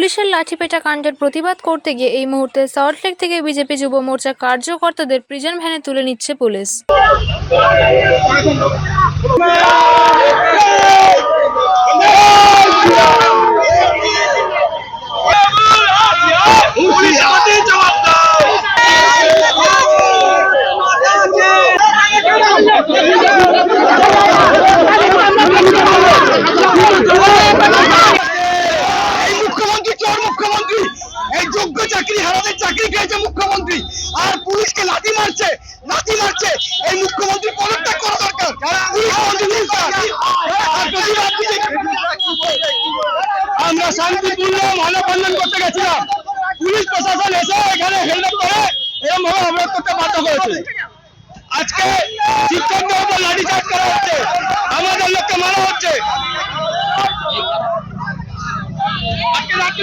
পুলিশের লাঠিপেটা কাণ্ডের প্রতিবাদ করতে গিয়ে এই মুহূর্তে সল্টলেক থেকে বিজেপি যুব মোর্চা কার্যকর্তাদের প্রিজন ভ্যানে তুলে নিচ্ছে পুলিশ পুলিশ আমাদের জবাব দাও এই মুখ্যমন্ত্রী চোর মুখ্যমন্ত্রী এই যোগ্য চাকরি হারাদের চাকরি খেয়েছে মুখ্যমন্ত্রী। আর পুলিশকে লাঠি মারছে লাঠি মারছে। এই মুখ্যমন্ত্রী পদত্যাগ করা দরকার। আমরা শান্তিপূর্ণ মানববন্ধন করতে গেছিলাম। পুলিশ প্রশাসন এসে এখানে হেলমেট করে এরকম ভাবে অবরোধ করতে বাধ্য করেছে। আজকে শিক্ষকদের উপর লাঠি চার্জ করা হচ্ছে। আমাদের লোককে মারা হচ্ছে। আজকে রাত্রি